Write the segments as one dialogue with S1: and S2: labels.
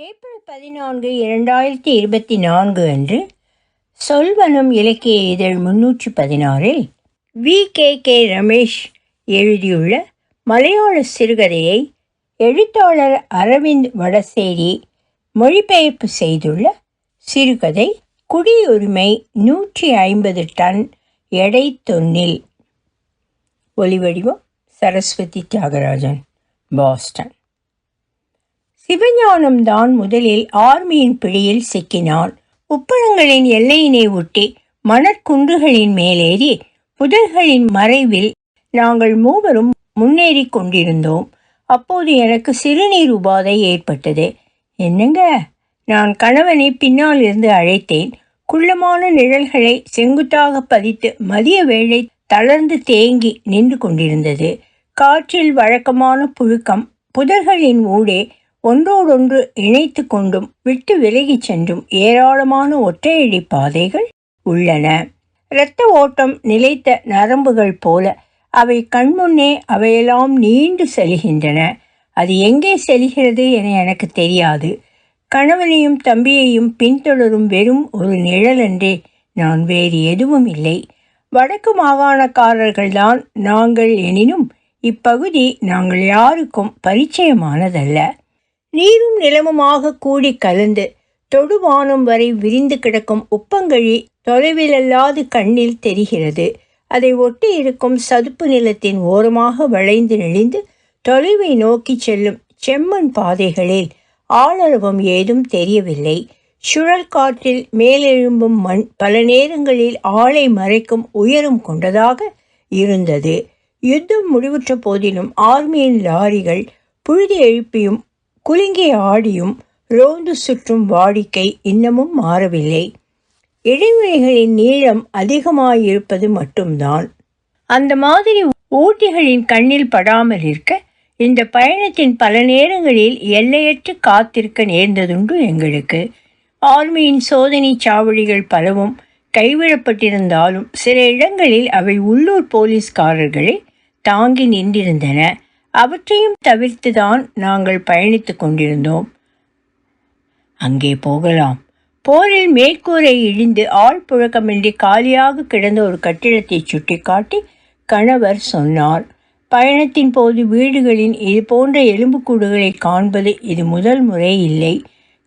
S1: April பதினான்கு இரண்டாயிரத்தி இருபத்தி நான்கு அன்று சொல்வனம் இலக்கிய இதழ் முன்னூற்றி பதினாறில் வி. கே. கே. ரமேஷ் எழுதியுள்ள மலையாள சிறுகதையை எழுத்தாளர் அரவிந்த் வடசேரி மொழிபெயர்ப்பு செய்துள்ள சிறுகதை குடியுரிமை நூற்றி ஐம்பது டன் எடை தொன்னில். ஒலிவடிவம் சரஸ்வதி தியாகராஜன் பாஸ்டன். சிவஞானம் தான் முதலில் ஆர்மியின் பிடியில் சிக்கினான். உப்பளங்களின் எல்லையினை ஒட்டி மணற்குன்றுகளின் மேலேறி புதர்களின் மறைவில் நாங்கள் மூவரும் முன்னேறி கொண்டிருந்தோம். அப்போது எனக்கு சிறுநீர் உபாதை ஏற்பட்டது. என்னங்க? நான் கணவனை பின்னால் இருந்து அழைத்தேன். குள்ளமான நிழல்களை செங்குத்தாக பதித்து மதிய வேளை தளர்ந்து தேங்கி நின்று கொண்டிருந்தது. காற்றில் வழக்கமான புழுக்கம் புதர்களின் ஊடே ஒன்றோடொன்று இணைத்து கொண்டும் விட்டு விலகிச் சென்றும் ஏராளமான ஒற்றையடி பாதைகள் உள்ளன. இரத்த ஓட்டம் நிலைத்த நரம்புகள் போல அவை கண்முன்னே அவையெல்லாம் நீண்டு செல்கின்றன. அது எங்கே செல்கிறது என எனக்கு தெரியாது. கணவனையும் தம்பியையும் பின்தொடரும் வெறும் ஒரு நிழலன்றே நான் வேறு எதுவும் இல்லை. வடக்கு மாகாணக்காரர்கள்தான் நாங்கள் எனினும் இப்பகுதி நாங்கள் யாருக்கும் பரிச்சயமானதல்ல. நீரும் நிலமுமாக கூடி கலந்து தொடுவானம் வரை விரிந்து கிடக்கும் உப்பங்கழி தொலைவிலல்லாது கண்ணில் தெரிகிறது. அதை ஒட்டி இருக்கும் சதுப்பு நிலத்தின் ஓரமாக வளைந்து நெளிந்து தொலைவை நோக்கி செல்லும் செம்மண் பாதைகளில் ஆளரவம் ஏதும் தெரியவில்லை. சுழல் காற்றில் மேலெழும்பும் மண் பல நேரங்களில் ஆளை மறைக்கும் உயரம் கொண்டதாக இருந்தது. யுத்தம் முடிவுற்ற போதிலும் ஆர்மியின் லாரிகள் புழுதி எழுப்பியும் குலுங்கி ஆடியும் ரோந்து சுற்றும் வாடிக்கை இன்னமும் மாறவில்லை. இடைவெளிகளின் நீளம் அதிகமாயிருப்பது மட்டும்தான். அந்த மாதிரி ஊட்டிகளின் கண்ணில் படாமல் இருக்க இந்த பயணத்தின் பல நேரங்களில் எல்லையற்று காத்திருக்க நேர்ந்ததுண்டு எங்களுக்கு. ஆர்மியின் சோதனை சாவடிகள் பலவும் கைவிடப்பட்டிருந்தாலும் சில இடங்களில் அவை உள்ளூர் போலீஸ்காரர்களை தாங்கி நின்றிருந்தன. அவற்றையும் தவிர்த்துதான் நாங்கள் பயணித்து கொண்டிருந்தோம். அங்கே போகலாம். போரில் மேற்கூரை இடிந்து ஆள் புழக்கமின்றி காலியாக கிடந்த ஒரு கட்டிடத்தை சுட்டிக்காட்டி கணவர் சொன்னார் பயணத்தின் போது வீடுகளின் இது போன்ற எலும்புக்கூடுகளை காண்பது இது முதல் முறை இல்லை.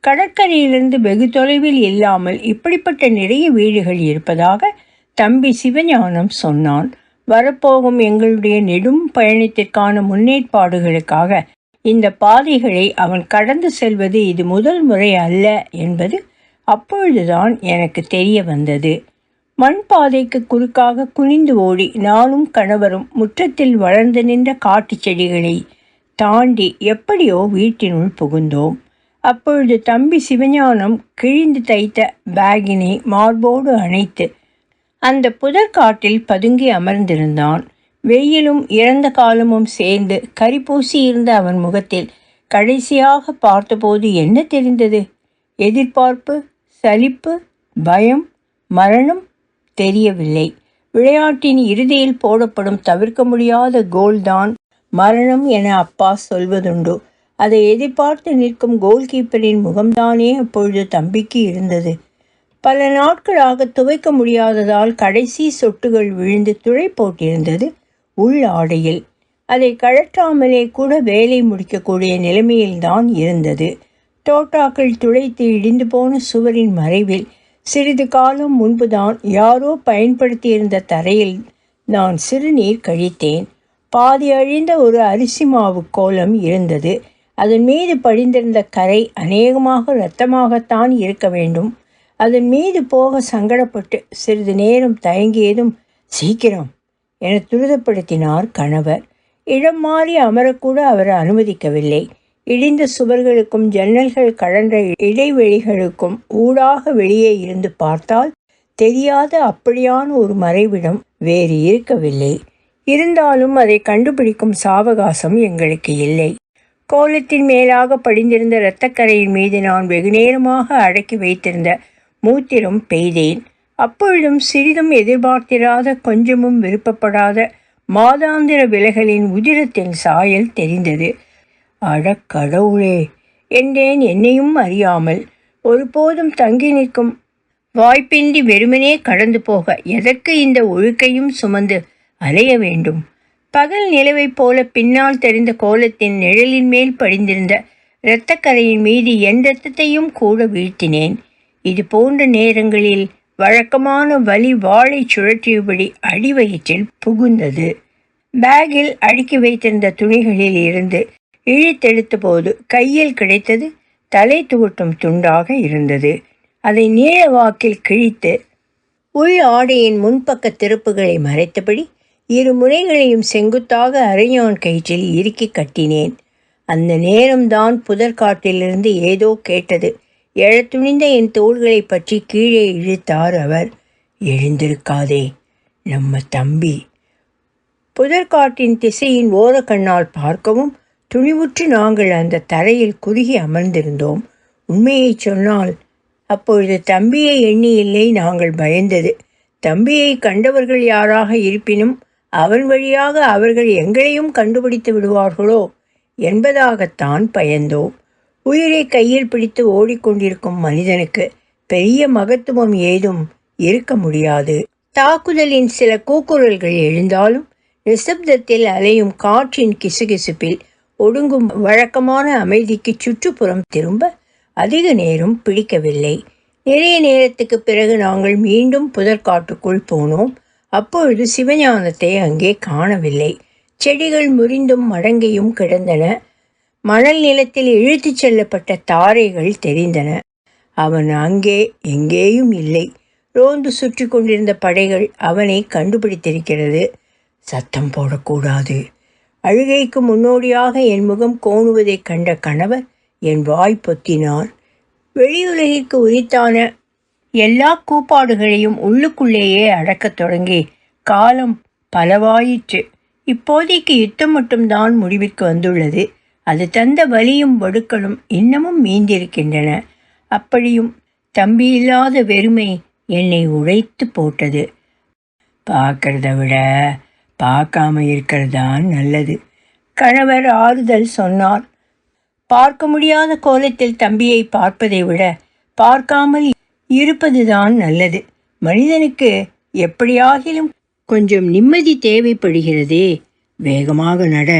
S1: கடற்கரையிலிருந்து வெகு தொலைவில் இல்லாமல் இப்படிப்பட்ட நிறைய வீடுகள் இருப்பதாக தம்பி சிவஞானம் சொன்னான். வரப்போகும் எங்களுடைய நெடும் பயணத்திற்கான முன்னேற்பாடுகளுக்காக இந்த பாதைகளை அவன் கடந்து செல்வது இது முதல் முறை அல்ல என்பது அப்பொழுதுதான் எனக்கு தெரிய வந்தது. மண் பாதைக்கு குறுக்காக குனிந்து ஓடி நானும் கணவரும் முற்றத்தில் வளர்ந்து நின்ற காட்டு செடிகளை தாண்டி எப்படியோ வீட்டினுள் புகுந்தோம். அப்பொழுது தம்பி சிவஞானம் கிழிந்து தைத்த பேகினை மார்போடு அணைத்து அந்த புதற்காட்டில் பதுங்கி அமர்ந்திருந்தான். வெயிலும் இறந்த காலமும் சேர்ந்து கரிப்பூசி இருந்த அவன் முகத்தில் கடைசியாக பார்த்தபோது என்ன தெரிந்தது? எதிர்பார்ப்பு சலிப்பு பயம் மரணம் தெரியவில்லை. விளையாட்டின் இறுதியில் போடப்படும் தவிர்க்க முடியாத கோல்தான் மரணம் என அப்பா சொல்வதுண்டு. அதை எதிர்பார்த்து நிற்கும் கோல் கீப்பரின் முகம்தானே அப்பொழுது தம்பிக்கு இருந்தது. பல நாட்களாக துவைக்க முடியாததால் கடைசி சொட்டுகள் விழுந்து துளை போட்டிருந்தது உள் ஆடையில். அதை கழற்றாமலே கூட வேலை முடிக்கக்கூடிய நிலைமையில்தான் இருந்தது. தோட்டாக்கள் துளைத்து இடிந்து போன சுவரின் மறைவில் சிறிது காலம் முன்புதான் யாரோ பயன்படுத்தியிருந்த தரையில் நான் சிறுநீர் கழித்தேன். பாதி அழிந்த ஒரு அரிசி மாவு கோலம் இருந்தது. அதன் மீது படிந்திருந்த கரை அநேகமாக இரத்தமாகத்தான் இருக்க வேண்டும். அதன் மீது போக சங்கடப்பட்டு சிறிது நேரம் தயங்கியதும் சீக்கிரம் என துரிதப்படுத்தினார் கணவர். இடம் மாறி அமரக்கூட அவர் அனுமதிக்கவில்லை. இடிந்த சுவர்களுக்கும் ஜன்னல்கள் கழன்ற இடைவெளிகளுக்கும் ஊடாக வெளியே இருந்து பார்த்தால் தெரியாத அப்படியான ஒரு மறைவிடம் வேறு இருக்கவில்லை. இருந்தாலும் அதை கண்டுபிடிக்கும் சாவகாசம் எங்களுக்கு இல்லை. கோலத்தின் மேலாக படிந்திருந்த இரத்தக்கரையின் மீது நான் வெகுநேரமாக அடக்கி வைத்திருந்த மூத்திரம் பெய்தேன். அப்பொழுதும் சிறிதும் எதிர்பார்த்திராத கொஞ்சமும் விருப்பப்படாத மாதாந்திர விலகலின் உதிரத்தின் சாயல் தெரிந்தது. அடக்கடவுளே என்றேன் என்னையும் அறியாமல். ஒருபோதும் தங்கி நிற்கும் வாய்ப்பின்றி வெறுமனே கடந்து போக எதற்கு இந்த ஒழுக்கையும் சுமந்து அலைய வேண்டும்? பகல் நிலவைப் போல பின்னால் தெரிந்த கோலத்தின் நிழலின் மேல் படிந்திருந்த இரத்தக்கரையின் மீது என் இரத்தத்தையும் கூட வீழ்த்தினேன். இது போன்ற நேரங்களில் வழக்கமான வலி வாளை சுழற்றியபடி அடிவயிற்றில் புகுந்தது. பேக்கில் அடுக்கி வைத்திருந்த துணிகளில் இருந்து இழுத்தெடுத்த போது கையில் கிடைத்தது தலை துவட்டும் துண்டாக இருந்தது. அதை நீள வாக்கில் கிழித்து உள் ஆடையின் முன்பக்க திருப்புகளை மறைத்தபடி இரு முனைகளையும் செங்குத்தாக அரைஞான் கயிற்றில் இறுக்கி கட்டினேன். அந்த நேரம்தான் புதற்காட்டிலிருந்து ஏதோ கேட்டது. எழத்துணிந்த என் தோள்களை பற்றி கீழே இழுத்தார் அவர். எழுந்திருக்காதே நம்ம தம்பி. புதற்காட்டின் திசையின் ஓரக்கண்ணால் பார்க்கவும் துணிவுற்று நாங்கள் அந்த தரையில் குறுகி அமர்ந்திருந்தோம். உண்மையைச் சொன்னால் அப்பொழுது தம்பியை எண்ணி இல்லை நாங்கள் பயந்தது. தம்பியை கண்டவர்கள் யாராக இருப்பினும் அவன் வழியாக அவர்கள் எங்களையும் கண்டுபிடித்து விடுவார்களோ என்பதாகத்தான் பயந்தோம். உயிரை கையில் பிடித்து ஓடிக்கொண்டிருக்கும் மனிதனுக்கு பெரிய மகத்துவம் ஏதும் இருக்க முடியாது. தாக்குதலின் சில கூக்குரல்கள் எழுந்தாலும் நிசப்தத்தில் அலையும் காற்றின் கிசுகிசுப்பில் ஒடுங்கும் வழக்கமான அமைதிக்கு சுற்றுப்புறம் திரும்ப அதிக நேரம் பிடிக்கவில்லை. நிறைய நேரத்துக்கு பிறகு நாங்கள் மீண்டும் புதற்காட்டுக்குள் போனோம். அப்பொழுது சிவஞானத்தை அங்கே காணவில்லை. செடிகள் முறிந்தும் மடங்கியும் கிடந்தன. மணல் நிலத்தில் இழுத்துச் செல்லப்பட்ட தாரைகள் தெரிந்தன. அவன் அங்கே எங்கேயும் இல்லை. ரோந்து சுற்றி கொண்டிருந்த படைகள் அவனை கண்டுபிடித்திருக்கிறது. சத்தம் போடக்கூடாது. அழுகைக்கு முன்னோடியாக என் முகம் கோணுவதைக் கண்ட கணவர் என் வாய் பொத்தினார். வெளியுலகிற்கு உரித்தான எல்லா கூப்பாடுகளையும் உள்ளுக்குள்ளேயே அடக்கத் தொடங்கி காலம் பலவாயிற்று. இப்போதைக்கு யுத்தம் மட்டும்தான் முடிவிற்கு வந்துள்ளது. அது தந்த வலியும் வடுக்களும் இன்னமும் மீந்திருக்கின்றன. அப்படியும் தம்பி இல்லாத வெறுமை என்னை உழைத்து போட்டது. பார்க்கறத விட பார்க்காம இருக்கிறது தான் நல்லது. கணவர் ஆறுதல் சொன்னார். பார்க்க முடியாத கோலத்தில் தம்பியை பார்ப்பதை விட பார்க்காமல் இருப்பதுதான் நல்லது. மனிதனுக்கு எப்படியாகிலும் கொஞ்சம் நிம்மதி தேவைப்படுகிறதே. வேகமாக நட.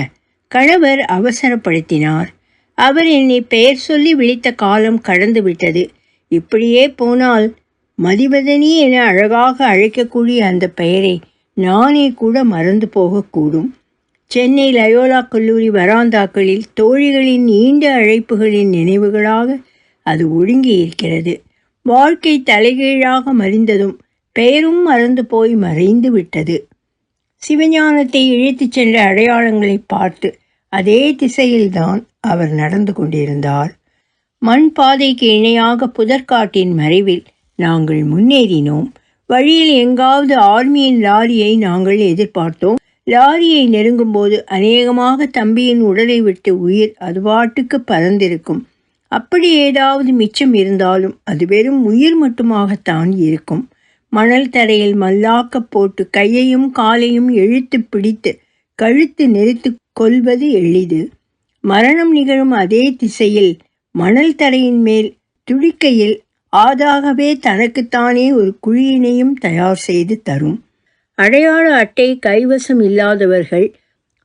S1: கணவர் அவசரப்படுத்தினார். அவர் என்னை பெயர் சொல்லி விழித்த காலம் கடந்து விட்டது இப்படியே போனால் மதிவதனி என அழகாக அழைக்கக்கூடிய அந்த பெயரை நானே கூட மறந்து போகக்கூடும். சென்னை லயோலா கல்லூரி வராந்தாக்களில் தோழிகளின் நீண்ட அழைப்புகளின் நினைவுகளாக அது ஒடுங்கி இருக்கிறது. வாழ்க்கை தலைகீழாக மறிந்ததும் பெயரும் மறந்து போய் மறைந்து விட்டது. சிவஞானத்தை இழுத்துச் சென்ற அடையாளங்களை பார்த்து அதே திசையில்தான் அவர் நடந்து கொண்டிருந்தார். மண் பாதைக்கு இணையாக புதற்காட்டின் மறைவில் நாங்கள் முன்னேறினோம். வழியில் எங்காவது ஆர்மியின் லாரியை நாங்கள் எதிர்பார்த்தோம். லாரியை நெருங்கும்போது அநேகமாக தம்பியின் உடலை விட்டு உயிர் அது பாட்டுக்கு பறந்திருக்கும். அப்படி ஏதாவது மிச்சம் இருந்தாலும் அது வெறும் உயிர் மட்டுமாகத்தான் இருக்கும். மணல் தரையில் மல்லாக்க போட்டு கையையும் காலையும் இழுத்து பிடித்து கழுத்து நெறித்து கொல்வது எளிது. மரணம் நிகழும் அதே திசையில் மணல் தரையின் மேல் துடிக்கையில் ஆதாகவே தனக்குத்தானே ஒரு குழியினையும் தயார் செய்து தரும். அடையாள அட்டை கைவசம் இல்லாதவர்கள்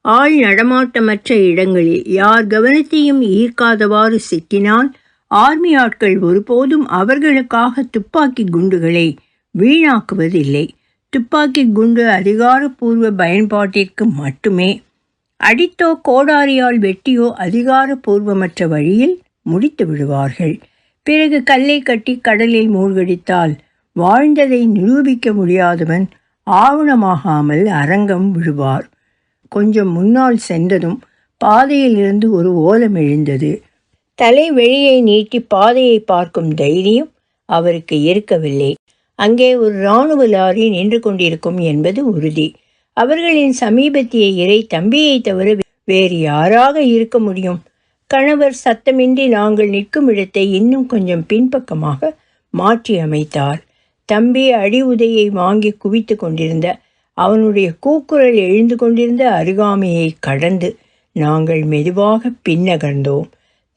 S1: ஆள் நடமாட்டமற்ற இடங்களில் யார் கவனத்தையும் ஈர்க்காதவாறு சிக்கினால் ஆர்மி ஆட்கள் ஒருபோதும் அவர்களுக்காக துப்பாக்கி குண்டுகளை வீணாக்குவதில்லை. துப்பாக்கி குண்டு அதிகாரப்பூர்வ பயன்பாட்டிற்கு மட்டுமே அடித்தோ கோடாரியால் வெட்டியோ அதிகாரப்பூர்வமற்ற வழியில் முடித்து விடுவார்கள். பிறகு கல்லை கட்டி கடலில் மூழ்கடித்தால் வாழ்ந்ததை நிரூபிக்க முடியாதவன் ஆவணமாகாமல் அரங்கம் விழுவார் கொஞ்சம் முன்னால் சென்றதும் பாதையிலிருந்து ஒரு ஓலம் எழுந்தது. தலை வெளியை நீட்டி பாதையை பார்க்கும் தைரியம் அவருக்கு இருக்கவில்லை. அங்கே ஒரு இராணுவ லாரி நின்று கொண்டிருக்கும் என்பது உறுதி. அவர்களின் சமீபத்திய இறை தம்பியை தவிர வேறு யாராக இருக்க முடியும்? கணவர் சத்தமின்றி நாங்கள் நிற்கும் இடத்தை இன்னும் கொஞ்சம் பின்பக்கமாக மாற்றி அமைத்தார். தம்பி அடி உதையை வாங்கி குவித்து கொண்டிருந்த அவனுடைய கூக்குரல் எழுந்து கொண்டிருந்த அருகாமையை கடந்து நாங்கள் மெதுவாக பின்னகர்ந்தோம்.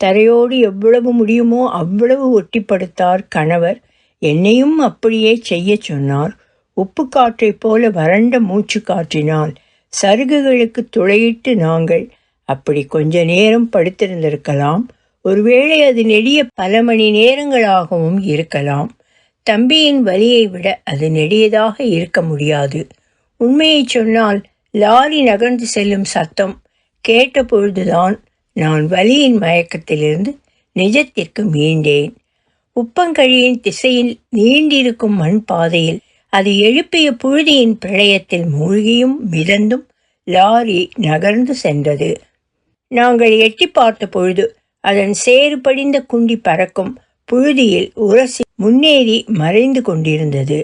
S1: தரையோடு எவ்வளவு முடியுமோ அவ்வளவு ஒட்டிப்படுத்தார் கணவர். என்னையும் அப்படியே செய்ய சொன்னார். உப்பு காற்றைப் போல வறண்ட மூச்சு காற்றினால் சருகுகளுக்கு துளையிட்டு நாங்கள் அப்படி கொஞ்ச நேரம் படுத்திருந்திருக்கலாம். ஒருவேளை அது நெடிய பல மணி நேரங்களாகவும் இருக்கலாம். தம்பியின் வலியை விட அது நெடியதாக இருக்க முடியாது. உண்மையை சொன்னால் லாரி நகர்ந்து செல்லும் சத்தம் கேட்டபொழுதுதான் நான் வலியின் மயக்கத்திலிருந்து நிஜத்திற்கு மீண்டேன். உப்பங்கழியின் திசையில் நீண்டிருக்கும் மண் பாதையில் அது எழுப்பிய புழுதியின் பிரளயத்தில் மூழ்கியும் மிதந்தும் லாரி நகர்ந்து சென்றது. நாங்கள் எட்டி பார்த்த பொழுது அதன் சேறு படிந்த குண்டி பறக்கும் புழுதியில் உரசி முன்னேறி மறைந்து கொண்டிருந்தது.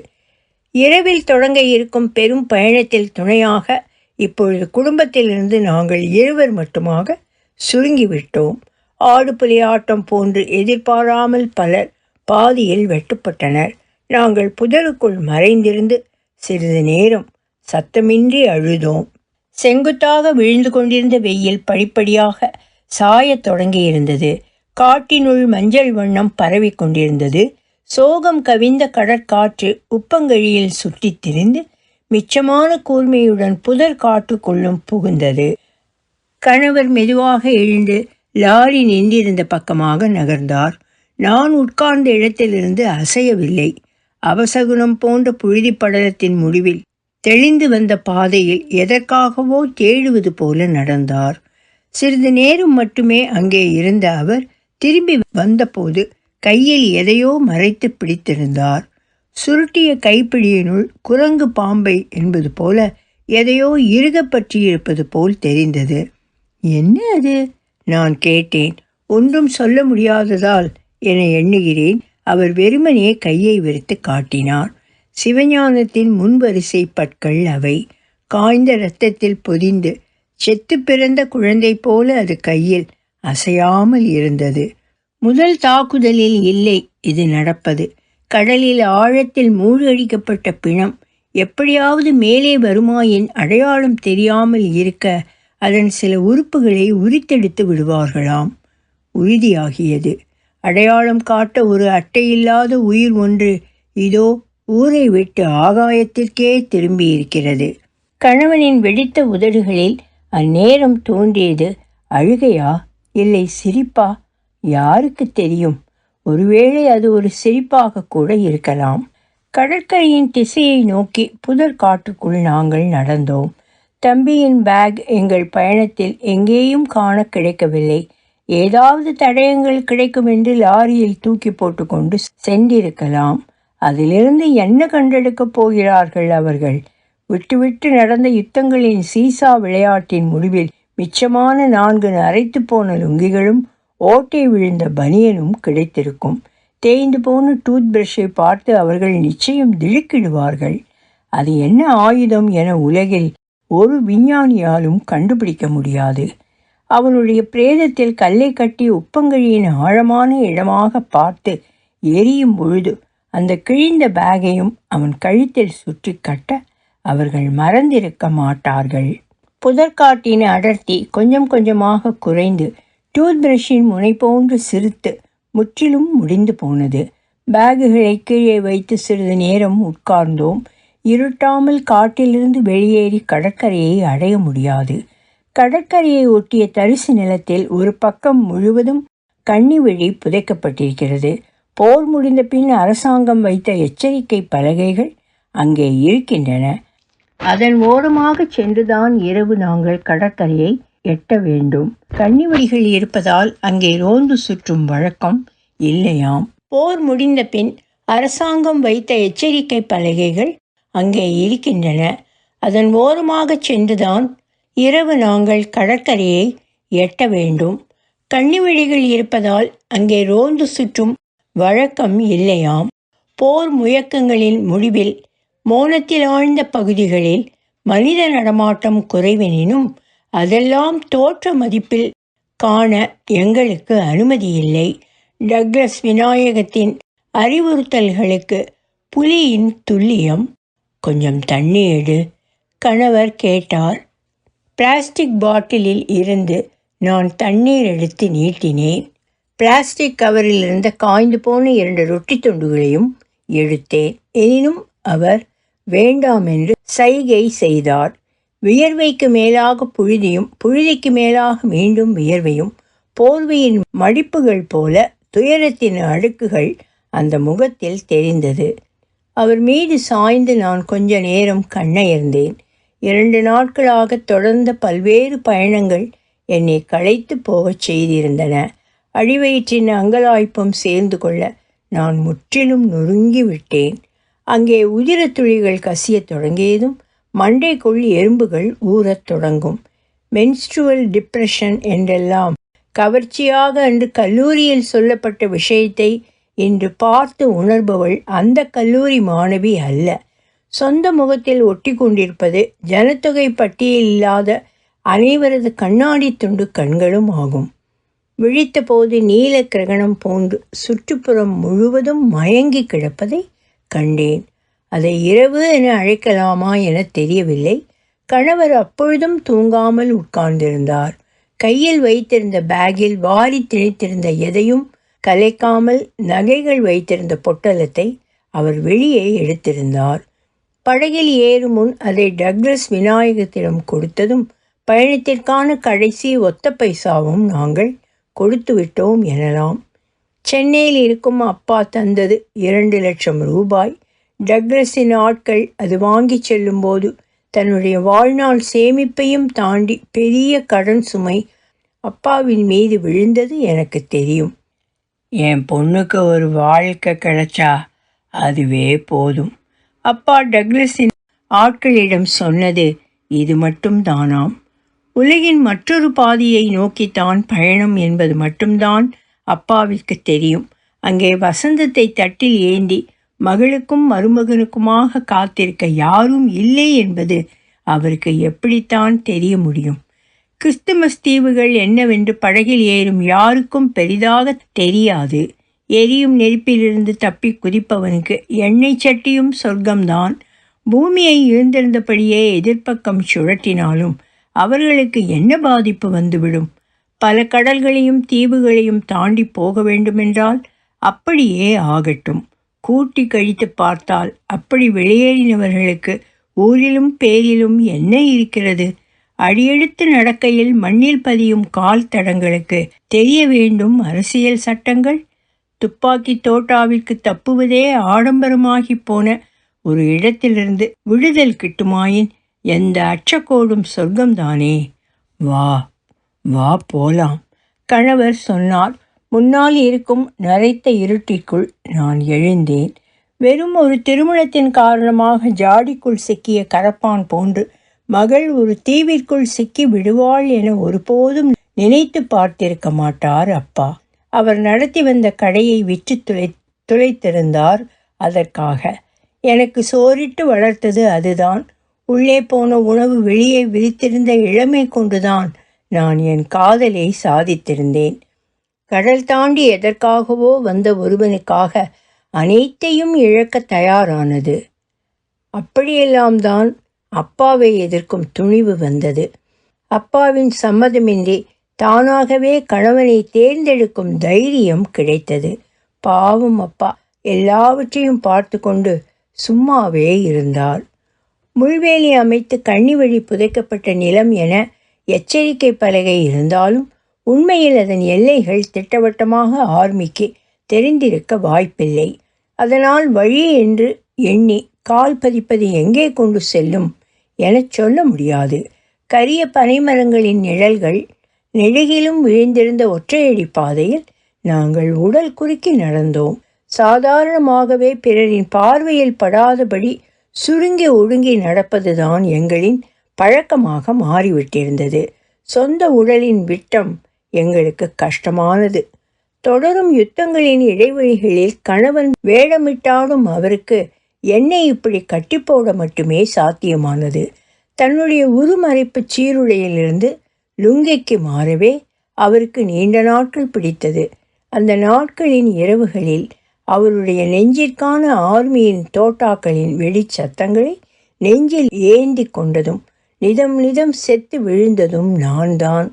S1: இரவில் தொடங்க இருக்கும் பெரும் பயணத்தில் துணையாக இப்பொழுது குடும்பத்திலிருந்து நாங்கள் இருவர் மட்டுமாக சுருங்கிவிட்டோம். ஆடு புலி ஆட்டம் போன்று எதிர்பாராமல் பலர் பாதியில் வெட்டுப்பட்டனர். நாங்கள் புதருக்குள் மறைந்திருந்து சிறிது நேரம் சத்தமின்றி அழுதோம். செங்குத்தாக விழுந்து கொண்டிருந்த வெயில் படிப்படியாக சாயத் தொடங்கியிருந்தது. காட்டினுள் மஞ்சள் வண்ணம் பரவி கொண்டிருந்தது. சோகம் கவிந்த கடற்காற்று உப்பங்கழியில் சுற்றித் திரிந்து மிச்சமான கூர்மையுடன் புதர் காட்டுக்குள்ளும் புகுந்தது. கணவர் மெதுவாக எழுந்து லாரி நின்றிருந்த பக்கமாக நகர்ந்தார். நான் உட்கார்ந்த இடத்திலிருந்து அசையவில்லை. அவசகுணம் போன்ற புழுதி படலத்தின் முடிவில் தெளிந்து வந்த பாதையில் எதற்காகவோ தேடுவது போல நடந்தார். சிறிது நேரம் மட்டுமே அங்கே இருந்த அவர் திரும்பி வந்தபோது கையில் எதையோ மறைத்து பிடித்திருந்தார். சுருட்டிய கைப்பிடியினுள் குரங்கு பாம்பை என்பது போல எதையோ இறுக பற்றியிருப்பது போல் தெரிந்தது. என்ன அது? நான் கேட்டேன். ஒன்றும் சொல்ல முடியாததால் என எண்ணுகிறேன். அவர் வெறுமனே கையை விரித்து காட்டினார். சிவஞானத்தின் முன்வரிசை பற்கள் அவை. காய்ந்த இரத்தத்தில் பொதிந்து செத்து பிறந்த குழந்தை போல அது கையில் அசையாமல் இருந்தது. முதல் தாக்குதலில் இல்லை இது நடப்பது. கடலில் ஆழத்தில் மூழ்கடிக்கப்பட்ட பிணம் எப்படியாவது மேலே வருமாயின் அடையாளம் தெரியாமல் இருக்க அதன் சில உறுப்புகளை உரித்தெடுத்து விடுவார்களாம். உறுதியாகியது. அடையாளம் காட்ட ஒரு அட்டையில்லாத உயிர் ஒன்று இதோ ஊரை விட்டு ஆகாயத்திற்கே திரும்பியிருக்கிறது. கணவனின் வெடித்த உதடுகளில் அந்நேரம் தோன்றியது அழுகையா? இல்லை சிரிப்பா? யாருக்கு தெரியும்? ஒருவேளை அது ஒரு சிரிப்பாக கூட இருக்கலாம். கடற்கரையின் திசையை நோக்கி புதர் காட்டுக்குள் நாங்கள் நடந்தோம். தம்பியின் பேக் எங்கள் பயணத்தில் எங்கேயும் காண கிடைக்கவில்லை. ஏதாவது தடயங்கள் கிடைக்கும் என்று லாரியில் தூக்கி போட்டுக்கொண்டு சென்றிருக்கலாம். அதிலிருந்து என்ன கண்டெடுக்கப் போகிறார்கள் அவர்கள்? விட்டுவிட்டு நடந்த யுத்தங்களின் சீசா விளையாட்டின் முடிவில் மிச்சமான நான்கு நரைத்து போன லுங்கிகளும் ஓட்டை விழுந்த பனியனும் கிடைத்திருக்கும். தேய்ந்து போன டூத் பிரஷை பார்த்து அவர்கள் நிச்சயம் திடுக்கிடுவார்கள். அது என்ன ஆயுதம் என உலகில் ஒரு விஞ்ஞானியாலும் கண்டுபிடிக்க முடியாது. அவனுடைய பிரேதத்தில் கல்லை கட்டி உப்பங்கழியின் ஆழமான இடமாக பார்த்து எரியும் பொழுது அந்த கிழிந்த பேகையும் அவன் கழுத்தில் சுற்றி கட்ட அவர்கள் மறந்திருக்க மாட்டார்கள். புதற்காட்டின் அடர்த்தி கொஞ்சம் கொஞ்சமாக குறைந்து டூத் பிரஷின் முனை போன்று சிரித்து முற்றிலும் முடிந்து போனது. பேகுகளை கீழே வைத்து சிறிது நேரம் உட்கார்ந்தோம். இருட்டாமல் காட்டிலிருந்து வெளியேறி கடற்கரையை அடைய முடியாது. கடற்கரையை ஒட்டிய தரிசு நிலத்தில் ஒரு பக்கம் முழுவதும் கன்னி வழி புதைக்கப்பட்டிருக்கிறது. போர் முடிந்த பின் அரசாங்கம் வைத்த எச்சரிக்கை பலகைகள் அங்கே இருக்கின்றன. அதன் ஓரமாக சென்றுதான் இரவு நாங்கள் கடற்கரையை எட்ட வேண்டும். கன்னிவழிகள் இருப்பதால் அங்கே ரோந்து சுற்றும் வழக்கம் இல்லையாம். போர் முடிந்த பின் அரசாங்கம் வைத்த எச்சரிக்கை பலகைகள் அங்கே இருக்கின்றன. அதன் ஓரமாக சென்றுதான் இரவு நாங்கள் கடற்கரையை எட்ட வேண்டும். கன்னிவழிகள் இருப்பதால் அங்கே ரோந்து சுற்றும் வழக்கம் இல்லையாம். போர் முயக்கங்களின் முடிவில் மோனத்தில் ஆழ்ந்த பகுதிகளில் மனித நடமாட்டம் குறைவெனினும் அதெல்லாம் தோற்ற மதிப்பில் காண எங்களுக்கு அனுமதி இல்லை டக்ளஸ் விநாயகத்தின் அறிவுறுத்தல்களுக்கு புலியின் துல்லியம். கொஞ்சம் தண்ணி எடு கணவர் கேட்டார். பிளாஸ்டிக் பாட்டிலில் இருந்து நான் தண்ணீர் எடுத்து நீட்டினேன். பிளாஸ்டிக் கவரில் இருந்த காய்ந்து போன இரண்டு ரொட்டி துண்டுகளையும் எடுத்தேன். எனினும் அவர் வேண்டாம் என்று சைகை செய்தார். வியர்வைக்கு மேலாக புழுதியும் புழுதிக்கு மேலாக மீண்டும் வியர்வையும் போர்வையின் மடிப்புகள் போல துயரத்தின் அடுக்குகள் அந்த முகத்தில் தெரிந்தது. அவர் மீது சாய்ந்து நான் கொஞ்ச நேரம் கண்ணயர்ந்தேன். இரண்டு நாட்களாக தொடர்ந்த பல்வேறு பயணங்கள் என்னை களைத்து போகச் செய்திருந்தன. அழிவயிற்றின் அங்கலாய்ப்பும் சேர்ந்து கொள்ள நான் முற்றிலும் நொறுங்கி விட்டேன். அங்கே உதிரத் துளிகள் கசியத் தொடங்கியதும் மண்டைக்குள் எறும்புகள் ஊறத் தொடங்கும். மென்ஸ்ட்ருவல் டிப்ரெஷன் என்றெல்லாம் கவர்ச்சியாக அன்று கல்லூரியில் சொல்லப்பட்ட விஷயத்தை இன்று பார்த்து உணர்பவள் அந்த கல்லூரி மாணவி அல்ல. சொந்த முகத்தில் ஒட்டி கொண்டிருப்பது ஜனத்தொகை பட்டியல் இல்லாத அனைவரது கண்ணாடி துண்டு கண்களும் ஆகும். விழித்தபோது நீல கிரகணம் போன்று சுற்றுப்புறம் முழுவதும் மயங்கி கிடப்பதை கண்டேன். அதை இரவு என அழைக்கலாமா என தெரியவில்லை. கணவர் அப்பொழுதும் தூங்காமல் உட்கார்ந்திருந்தார். கையில் வைத்திருந்த பேக்கில் வாரி திணித்திருந்த எதையும் கலைக்காமல் நகைகள் வைத்திருந்த பொட்டலத்தை அவர் வெளியே எடுத்திருந்தார். படகில் ஏறும் முன் அதை டக்ளஸ் விநாயகத்திடம் கொடுத்ததும் பயணத்திற்கான கடைசி ஒத்த பைசாவும் நாங்கள் கொடுத்து விட்டோம் எனலாம். சென்னையில் இருக்கும் அப்பா தந்தது இரண்டு லட்சம் ரூபாய். டக்ளஸின் ஆட்கள் அது வாங்கிச் செல்லும்போது தன்னுடைய வாழ்நாள் சேமிப்பையும் தாண்டி பெரிய கடன் சுமை அப்பாவின் மீது விழுந்தது எனக்கு தெரியும். என் பொண்ணுக்கு ஒரு வாழ்க்கை கிடைச்சா அதுவே போதும். அப்பா டக்ளஸின் ஆட்களிடம் சொன்னது இது மட்டும் தானாம் உலகின் மற்றொரு பாதியை நோக்கித்தான் பயணம் என்பது மட்டும்தான் அப்பாவிற்கு தெரியும். அங்கே வசந்தத்தை தட்டில் ஏந்தி மகளுக்கும் மருமகனுக்குமாக காத்திருக்க யாரும் இல்லை என்பது அவருக்கு எப்படித்தான் தெரிய முடியும்? கிறிஸ்துமஸ் தீவுகள் என்னவென்று படகில் ஏறும் யாருக்கும் பெரிதாக தெரியாது. எரியும் நெருப்பிலிருந்து தப்பி குதிப்பவனுக்கு எண்ணெய் சட்டியும் சொர்க்கம்தான். பூமியை இருந்திருந்தபடியே எதிர்ப்பக்கம் சுழட்டினாலும் அவர்களுக்கு என்ன பாதிப்பு வந்துவிடும்? பல கடல்களையும் தீவுகளையும் தாண்டி போக வேண்டுமென்றால் அப்படியே ஆகட்டும். கூட்டி கழித்து பார்த்தால் அப்படி வெளியேறினவர்களுக்கு ஊரிலும் பேரிலும் என்ன இருக்கிறது? அடியெடுத்து நடக்கையில் மண்ணில் பதியும் கால் தடங்களுக்கு தெரிய வேண்டும் அரசியல் சட்டங்கள். துப்பாக்கி தோட்டாவிற்கு தப்புவதே ஆடம்பரமாகி போன ஒரு இடத்திலிருந்து விடுதல் கிட்டுமாயின் எந்த அச்சக்கோடும் சொர்க்கம்தானே? வா வா போலாம். கணவர் சொன்னார் முன்னால் இருக்கும் நரைத்த இருட்டிற்குள் நான் எழுந்தேன். வெறும் ஒரு திருமணத்தின் காரணமாக ஜாடிக்குள் சிக்கிய கரப்பான் போன்று மகள் ஒரு தீவிற்குள் சிக்கி விடுவாள் என ஒருபோதும் நினைத்து பார்த்திருக்க மாட்டார் அப்பா. அவர் நடத்தி வந்த கடையை விற்று துளை துளைத்திருந்தார் அதற்காக. எனக்கு சோறிட்டு வளர்த்தது அதுதான். உள்ளே போன உணவு வெளியே விரித்திருந்த இளமை கொண்டுதான் நான் என் காதலை சாதித்திருந்தேன். கடல் தாண்டி எதற்காகவோ வந்த ஒருவனுக்காக அனைத்தையும் இழக்க தயாரானது. அப்படியெல்லாம் தான் அப்பாவை எதிர்க்கும் துணிவு வந்தது. அப்பாவின் சம்மதமின்றி தானாகவே கணவனை தேர்ந்தெடுக்கும் தைரியம் கிடைத்தது. பாவம் அப்பா. எல்லாவற்றையும் பார்த்து கொண்டு சும்மாவே இருந்தார் முள்வேலி அமைத்து கண்ணி வழி புதைக்கப்பட்ட நிலம் என எச்சரிக்கை பலகை இருந்தாலும் உண்மையில் அதன் எல்லைகள் திட்டவட்டமாக ஆர்மிக்கு தெரிந்திருக்க வாய்ப்பில்லை. அதனால் வழி என்று எண்ணி கால் பதிப்பது எங்கே கொண்டு செல்லும் எனச் சொல்ல முடியாது. கரிய பனைமரங்களின் நிழல்கள் நெடுகிலும் விழுந்திருந்த ஒற்றையடி பாதையில் நாங்கள் உடல் குறுக்கி நடந்தோம். சாதாரணமாகவே பிறரின் பார்வையில் படாதபடி சுருங்கி ஒடுங்கி நடப்பதுதான் எங்களின் பழக்கமாக மாறிவிட்டிருந்தது. சொந்த உடலின் விட்டம் எங்களுக்கு கஷ்டமானது. தொடரும் யுத்தங்களின் இடைவெளிகளில் கணவன் வேடமிட்டாலும் அவருக்கு என்னை இப்படி கட்டிப்போட மட்டுமே சாத்தியமானது. தன்னுடைய உருமறைப்பு சீருடையிலிருந்து லுங்கைக்கு மாறவே அவருக்கு நீண்ட நாட்கள் பிடித்தது. அந்த நாட்களின் இரவுகளில் அவருடைய நெஞ்சிற்கான ஆர்மியின் தோட்டாக்களின் வெடிச்சத்தங்களை நெஞ்சில் ஏந்தி கொண்டதும் நிதம் நிதம் செத்து விழுந்ததும் நான் தான்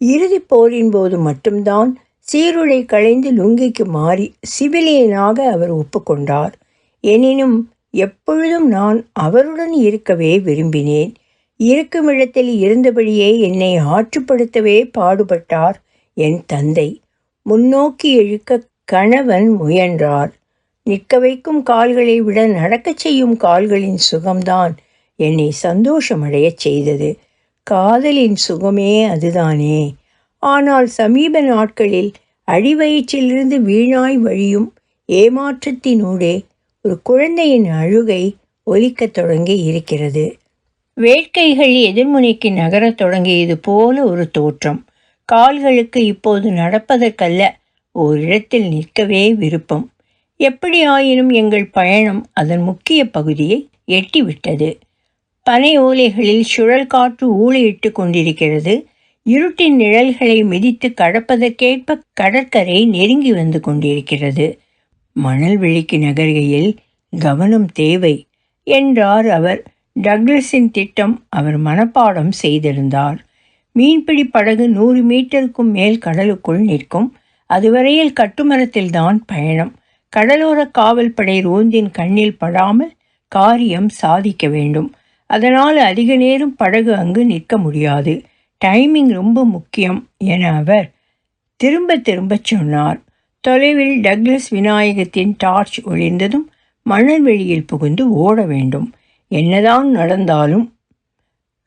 S1: இறுதிப் போரின் போது மட்டும்தான் சீருடை களைந்து லுங்கிக்கு மாறி சிவிலியனாக அவர் ஒப்புக்கொண்டார் எனினும் எப்பொழுதும் நான் அவருடன் இருக்கவே விரும்பினேன். இருக்கும் இடத்தில் இருந்தபடியே என்னை ஆற்றுப்படுத்தவே பாடுபட்டார் என் தந்தை. முன்னோக்கி இழுக்க கணவன் முயன்றார். நிற்க வைக்கும் கால்களை விட நடக்கச் செய்யும் கால்களின் சுகம்தான் என்னை சந்தோஷமடையச் செய்தது. காதலின் சுகமே அதுதானே. ஆனால் சமீப நாட்களில் அடிவயிற்றிலிருந்து வீணாய் வழியும் ஏமாற்றத்தினூடே ஒரு குழந்தையின் அழுகை ஒலிக்கத் தொடங்கி இருக்கிறது. வேட்கைகள் எதிர்முனைக்கு நகரத் தொடங்கியது போல ஒரு தோற்றம். கால்களுக்கு இப்போது நடப்பதற்கல்ல ஓரிடத்தில் நிற்கவே விருப்பம். எப்படியாயினும் எங்கள் பயணம் அதன் முக்கிய பகுதியை எட்டிவிட்டது. பனை ஓலைகளில் சுழல் காற்று ஊழையிட்டு கொண்டிருக்கிறது. இருட்டின் நிழல்களை மிதித்து கடப்பதற்கேற்ப கடற்கரை நெருங்கி வந்து கொண்டிருக்கிறது. மணல் வெளிக்கு நகர்கையில் கவனம் தேவை என்றார் அவர். டக்ளஸின் திட்டம் அவர் மனப்பாடம் செய்திருந்தார். மீன்பிடி படகு நூறு மீட்டருக்கும் மேல் கடலுக்குள் நிற்கும். அதுவரையில் கட்டுமரத்தில்தான் பயணம். கடலோர காவல் படை ரோந்தின் கண்ணில் படாமல் காரியம் சாதிக்க வேண்டும். அதனால் அதிக நேரம் படகு அங்கு நிற்க முடியாது. டைமிங் ரொம்ப முக்கியம் என அவர் திரும்ப திரும்ப சொன்னார். தொலைவில் டக்ளஸ் விநாயகத்தின் டார்ச் ஒளிர்ந்ததும் மணல்வெளியில் புகுந்து ஓட வேண்டும். என்னதான் நடந்தாலும்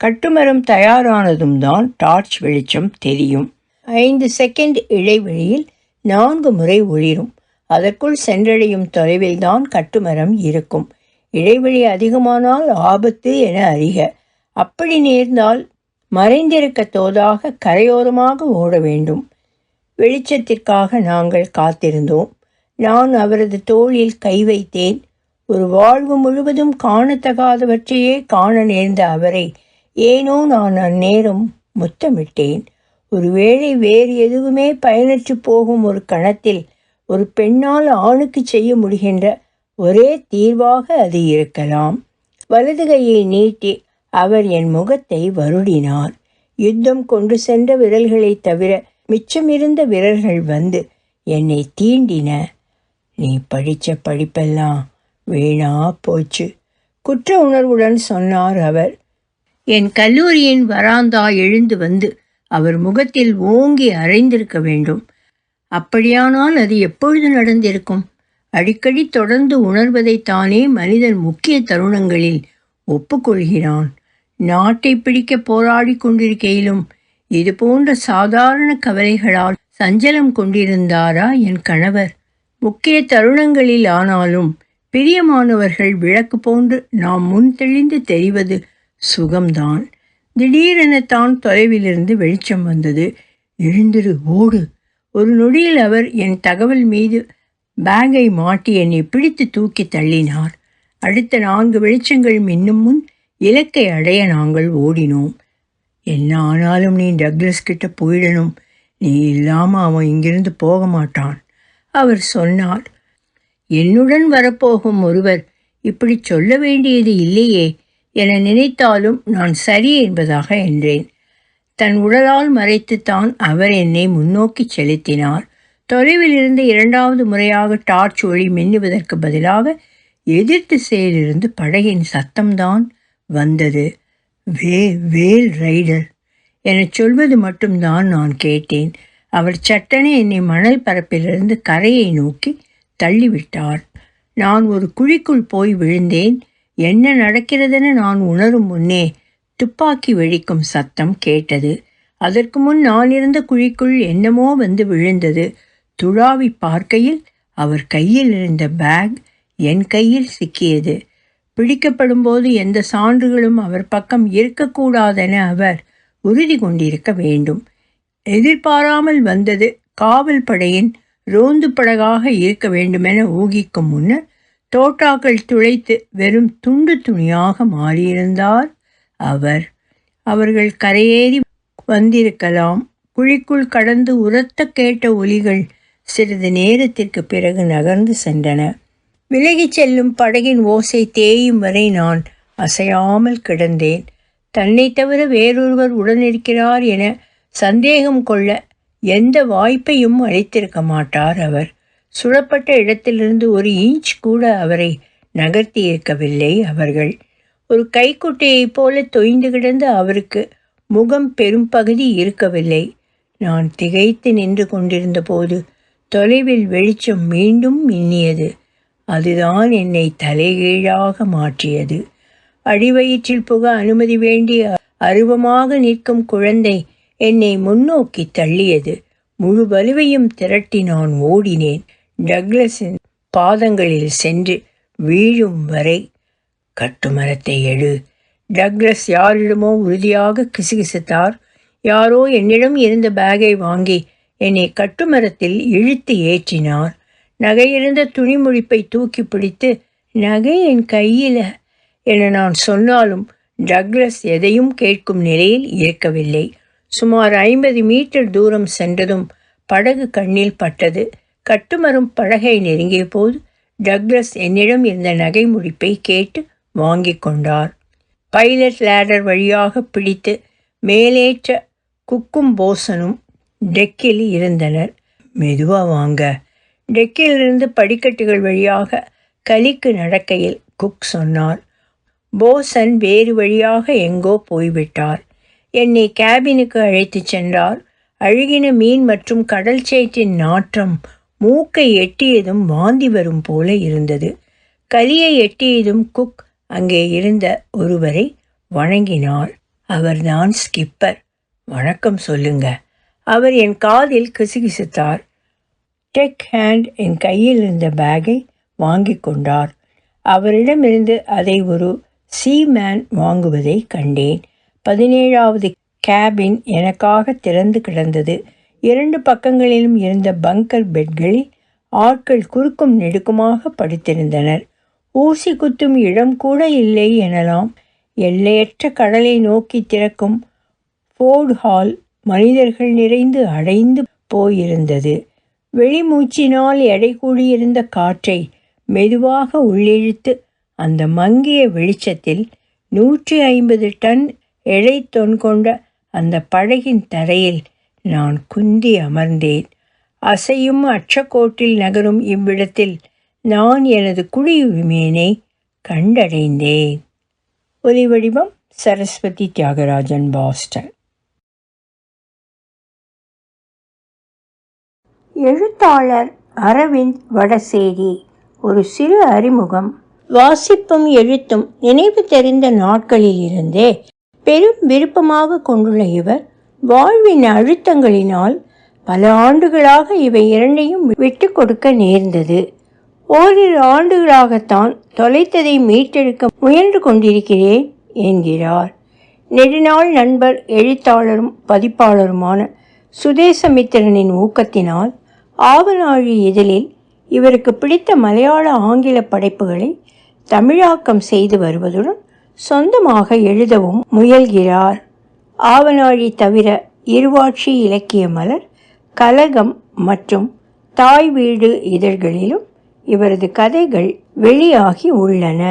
S1: கட்டுமரம் தயாரானதும் தான் டார்ச் வெளிச்சம் தெரியும். ஐந்து செகண்ட் இடைவெளியில் நான்கு முறை ஒளிரும். அதற்குள் சென்றடையும் தொலைவில் தான் கட்டுமரம் இருக்கும். இடைவெளி அதிகமானால் ஆபத்து என அறிக. அப்படி நேர்ந்தால் மறைந்திருக்க தோதாக கரையோரமாக ஓட வேண்டும். வெளிச்சத்திற்காக நாங்கள் காத்திருந்தோம். நான் அவரது தோளில் கை வைத்தேன். ஒரு வாழ்வு முழுவதும் காணத்தகாதவற்றையே காண நேர்ந்த அவரை ஏனோ நான் அந்நேரம் முத்தமிட்டேன். ஒருவேளை வேறு எதுவுமே பயனற்று போகும் ஒரு கணத்தில் ஒரு பெண்ணால் ஆணுக்கு செய்ய முடிகின்ற ஒரே தீர்வாக அது இருக்கலாம். வலது கையை நீட்டி அவர் என் முகத்தை வருடினார். யுத்தம் கொண்டு சென்ற விரல்களைத் தவிர மிச்சமிருந்த விரல்கள் வந்து என்னை தீண்டின. நீ படித்த படிப்பெல்லாம் வீணா போச்சு. குற்ற உணர்வுடன் சொன்னார் அவர். என் கல்லூரியின் வராந்தா எழுந்து வந்து அவர் முகத்தில் ஓங்கி அரைந்திருக்க வேண்டும். அப்படியானால் அது எப்பொழுது நடந்திருக்கும்? அடிக்கடி தொடர்ந்து உணர்வதைத்தானே மனிதன் முக்கிய தருணங்களில் ஒப்புக்கொள்கிறான். நாட்டை பிடிக்க போராடி கொண்டிருக்கையிலும் இது போன்ற சாதாரண கவலைகளால் சஞ்சலம் கொண்டிருந்தாரா என் கணவர்? முக்கிய தருணங்களில் ஆனாலும் பிரியமானவர்கள் விளக்கு போன்று நாம் முன் தெளிந்து தெரிவது சுகம்தான். திடீரென தான் தொலைவிலிருந்து வெளிச்சம் வந்தது. எழுந்திரு ஓடு. ஒரு நொடியில் அவர் என் தகவல் மீது பேங்கை மாட்டி என்னை பிடித்து தூக்கி தள்ளினார். அடுத்த நான்கு வெளிச்சங்கள் மின்னும் முன் இலக்கை அடைய நாங்கள் ஓடினோம். என்ன ஆனாலும் நீ டக்ளஸ் கிட்ட போயிடணும். நீ இல்லாமல் அவன் இங்கிருந்து போக மாட்டான். அவர் சொன்னார் என்னுடன் வரப்போகும் ஒருவர் இப்படி சொல்ல வேண்டியது இல்லையே என நினைத்தாலும் நான் சரி என்பதாக என்றேன். தன் உடலால் மறைத்துத்தான் அவர் என்னை முன்னோக்கி செலுத்தினார். தொலைவில் இருந்து இரண்டாவது முறையாக டார்ச் ஒளி மின்னுவதற்கு பதிலாக எதிர் திசையிலிருந்து படகின் சத்தம்தான் வந்தது. வே வேல் ரைடர் எனச் சொல்வது மட்டும்தான் நான் கேட்டேன். அவர் சட்டனே என்னை மணல் பரப்பிலிருந்து கரையை நோக்கி தள்ளிவிட்டார். நான் ஒரு குழிக்குள் போய் விழுந்தேன். என்ன நடக்கிறதென நான் உணரும் முன்னே துப்பாக்கி வெடிக்கும் சத்தம் கேட்டது. அதற்கு முன் நான் இருந்த குழிக்குள் என்னமோ வந்து விழுந்தது. துழாவி பார்க்கையில் அவர் கையில் இருந்த பேக் என் கையில் சிக்கியது. பிடிக்கப்படும் போது எந்த சான்றுகளும் அவர் பக்கம் இருக்கக்கூடாதென அவர் உறுதி கொண்டிருக்க வேண்டும். எதிர்பாராமல் வந்தது காவல் படையின் ரோந்து படகாக இருக்க வேண்டுமென ஊகிக்கும் முன்னர் தோட்டாக்கள் துளைத்து வெறும் துண்டு துணியாக மாறியிருந்தார் அவர். அவர்கள் கரையேறி வந்திருக்கலாம். குழிக்குள் கடந்து உரத்த கேட்ட ஒலிகள் சிறிது நேரத்திற்கு பிறகு நகர்ந்து சென்றன. விலகிச் செல்லும் படகின் ஓசை தேயும் வரை நான் அசையாமல் கிடந்தேன். தன்னை தவிர வேறொருவர் உடனிருக்கிறார் என சந்தேகம் கொள்ள எந்த வாய்ப்பையும் அளித்திருக்க மாட்டார் அவர். சுடப்பட்ட இடத்திலிருந்து ஒரு இன்ச் கூட அவரை நகர்த்தி இருக்கவில்லை அவர்கள். ஒரு கைக்குட்டையைப் போல தொய்ந்து கிடந்த அவருக்கு முகம் பெரும் பகுதி இருக்கவில்லை. நான் திகைத்து நின்று கொண்டிருந்த போது தொலைவில் வெளிச்சம் மீண்டும் மின்னியது. அதுதான் என்னை தலைகீழாக மாற்றியது. அடிவயிற்றில் புக அனுமதி வேண்டி அருவமாக நிற்கும் குழந்தை என்னை முன்னோக்கி தள்ளியது. முழு வலுவையும் திரட்டி நான் ஓடினேன். டக்ளஸின் பாதங்களில் சென்று வீழும் வரை கட்டுமரத்தை எழு டக்ளஸ் யாரிடமோ உறுதியாக கிசுகிசுத்தார். யாரோ என்னிடம் இருந்த பேகை வாங்கி என்னை கட்டுமரத்தில் இழுத்து ஏற்றினார். நகையிருந்த துணிமுழிப்பை தூக்கி பிடித்து நகை என் கையில் என நான் சொன்னாலும் டக்ளஸ் எதையும் கேட்கும் நிலையில் இருக்கவில்லை. சுமார் ஐம்பது மீட்டர் தூரம் சென்றதும் படகு கண்ணில் பட்டது. கட்டுமரம் படகை நெருங்கிய போது டக்ளஸ் என்னிடம் இருந்த நகை முடிப்பை கேட்டு வாங்கி கொண்டார். பைலட் லேடர் வழியாக பிடித்து மேலேற்ற குக்கும் போசனும் டெக்கில் இருந்தனர். மெதுவாக வாங்க. டெக்கிலிருந்து படிக்கட்டுகள் வழியாக கலிக்கு நடக்கையில் குக் சொன்னார். போசன் வேறு வழியாக எங்கோ போய்விட்டார். என்னை கேபினுக்கு அழைத்துச் சென்றார். அழுகின மீன் மற்றும் கடல் சேற்றின் நாற்றம் மூக்கை எட்டியதும் வாந்தி வரும் போல இருந்தது. கலியை எட்டியதும் குக் அங்கே இருந்த ஒருவரை வணங்கினார் அவர்தான் ஸ்கிப்பர் வணக்கம் சொல்லுங்க. அவர் என் காதில் கிசுகிசுத்தார். டெக் ஹேண்ட் என் கையில் இருந்த பேக்கை வாங்கி கொண்டார். அவரிடமிருந்து அதை ஒரு சீமேன் வாங்குவதை கண்டேன். பதினேழாவது கேபின் எனக்காக திறந்து கிடந்தது. இரண்டு பக்கங்களிலும் இருந்த பங்கர் பெட்களில் ஆட்கள் குறுக்கும் நெடுக்குமாக படுத்திருந்தனர். ஊசி குத்தும் இடம் கூட இல்லை எனலாம். எல்லையற்ற கடலை நோக்கி திறக்கும் ஃபோர்ட் ஹால் மனிதர்கள் நிறைந்து அடைந்து போயிருந்தது. வெளிமூச்சினால் எடை கூடியிருந்த காற்றை மெதுவாக உள்ளிழுத்து அந்த மங்கிய வெளிச்சத்தில் நூற்றி ஐம்பது டன் எழைத்தொன் கொண்ட அந்த படகின் தரையில் நான் குந்தி அமர்ந்தேன். அசையும் அச்சக்கோட்டில் நகரும் இவ்விடத்தில் நான் எனது குடியுரிமையினை கண்டடைந்தேன். ஒலிவடிவம் சரஸ்வதி தியாகராஜன் பாஸ்டன். எழுத்தாளர் அரவிந்த் வடசேரி ஒரு சிறு அறிமுகம். வாசிப்பும் எழுத்தும் நினைவு தெரிந்த நாட்களில் இருந்தே பெரும் விருப்பமாக கொண்டுள்ள இவர் வாழ்வின் அழுத்தங்களினால் பல ஆண்டுகளாக இவை இரண்டையும் விட்டு கொடுக்க நேர்ந்தது. ஓரிரு ஆண்டுகளாகத்தான் தொலைத்ததை மீட்டெடுக்க முயன்று கொண்டிருக்கிறேன் என்கிறார். நெடுநாள் நண்பர் எழுத்தாளரும் பதிப்பாளருமான சுதேசமித்திரனின் ஊக்கத்தினால் ஆவநாழி இதழில் இவருக்கு பிடித்த மலையாள ஆங்கில படைப்புகளை தமிழாக்கம் செய்து வருவதுடன் சொந்தமாக எழுதவும் முயல்கிறார். ஆவநாழி தவிர இருவாட்சி இலக்கிய மலர் கலகம் மற்றும் தாய் வீடு இதழ்களிலும் இவரது கதைகள் வெளியாகி உள்ளன.